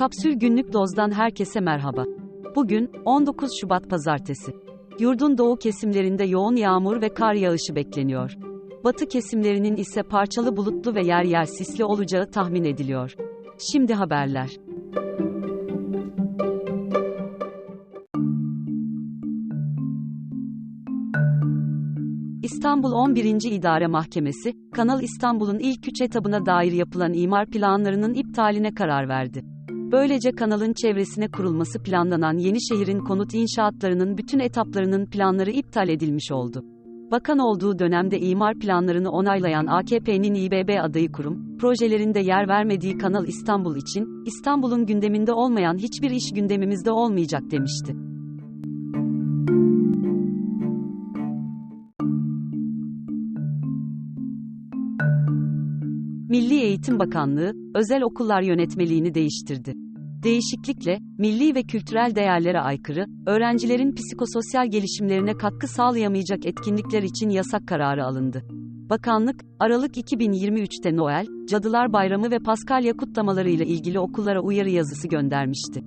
Kapsül Günlük Doz'dan herkese merhaba. Bugün 19 Şubat Pazartesi. Yurdun doğu kesimlerinde yoğun yağmur ve kar yağışı bekleniyor. Batı kesimlerinin ise parçalı bulutlu ve yer yer sisli olacağı tahmin ediliyor. Şimdi haberler. İstanbul 11. İdare Mahkemesi, Kanal İstanbul'un ilk üç etabına dair yapılan imar planlarının iptaline karar verdi. Böylece kanalın çevresine kurulması planlanan yeni şehrin konut inşaatlarının bütün etaplarının planları iptal edilmiş oldu. Bakan olduğu dönemde imar planlarını onaylayan AKP'nin İBB adayı kurum, projelerinde yer vermediği Kanal İstanbul için, İstanbul'un gündeminde olmayan hiçbir iş gündemimizde olmayacak demişti. Milli Eğitim Bakanlığı, özel okullar yönetmeliğini değiştirdi. Değişiklikle, milli ve kültürel değerlere aykırı, öğrencilerin psikososyal gelişimlerine katkı sağlayamayacak etkinlikler için yasak kararı alındı. Bakanlık, Aralık 2023'te Noel, Cadılar Bayramı ve Paskalya kutlamalarıyla ilgili okullara uyarı yazısı göndermişti.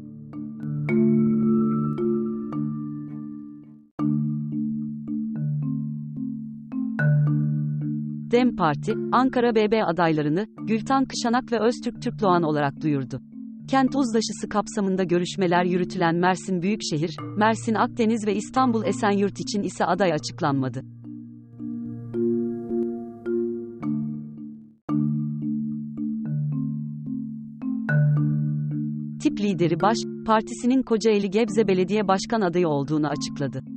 DEM Parti, Ankara BB adaylarını, Gültan Kışanak ve Öztürk Türkloğan olarak duyurdu. Kent uzlaşısı kapsamında görüşmeler yürütülen Mersin Büyükşehir, Mersin Akdeniz ve İstanbul Esenyurt için ise aday açıklanmadı. Tip lideri Baş, partisinin Kocaeli Gebze Belediye Başkan adayı olduğunu açıkladı.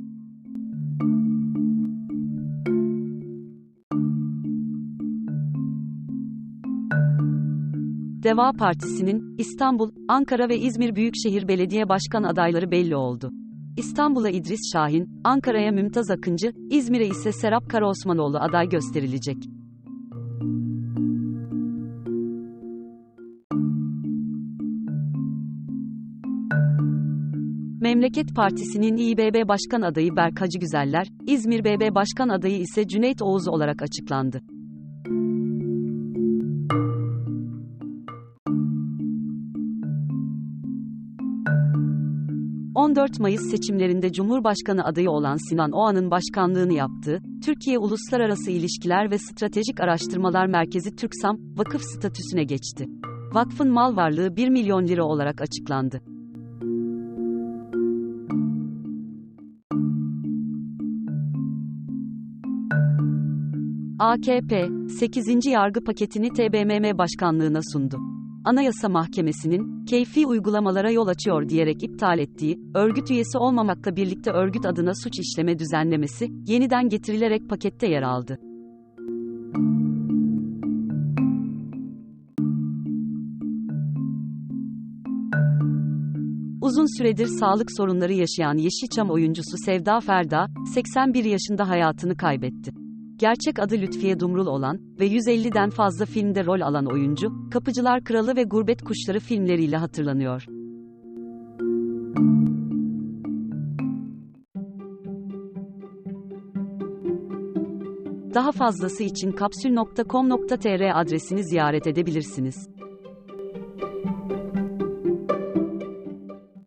Deva Partisi'nin İstanbul, Ankara ve İzmir Büyükşehir Belediye Başkan adayları belli oldu. İstanbul'a İdris Şahin, Ankara'ya Mümtaz Akıncı, İzmir'e ise Serap Karaosmanoğlu aday gösterilecek. Memleket Partisi'nin İBB Başkan adayı Berk Hacıgüzeller, İzmir BB Başkan adayı ise Cüneyt Oğuz olarak açıklandı. 14 Mayıs seçimlerinde Cumhurbaşkanı adayı olan Sinan Oğan'ın başkanlığını yaptığı, Türkiye Uluslararası İlişkiler ve Stratejik Araştırmalar Merkezi TÜRKSAM, vakıf statüsüne geçti. Vakfın mal varlığı 1 milyon lira olarak açıklandı. AKP, 8. yargı paketini TBMM başkanlığına sundu. Anayasa Mahkemesi'nin, keyfi uygulamalara yol açıyor diyerek iptal ettiği, örgüt üyesi olmamakla birlikte örgüt adına suç işleme düzenlemesi, yeniden getirilerek pakette yer aldı. Uzun süredir sağlık sorunları yaşayan Yeşilçam oyuncusu Sevda Ferda, 81 yaşında hayatını kaybetti. Gerçek adı Lütfiye Dumrul olan ve 150'den fazla filmde rol alan oyuncu, Kapıcılar Kralı ve Gurbet Kuşları filmleriyle hatırlanıyor. Daha fazlası için kapsül.com.tr adresini ziyaret edebilirsiniz.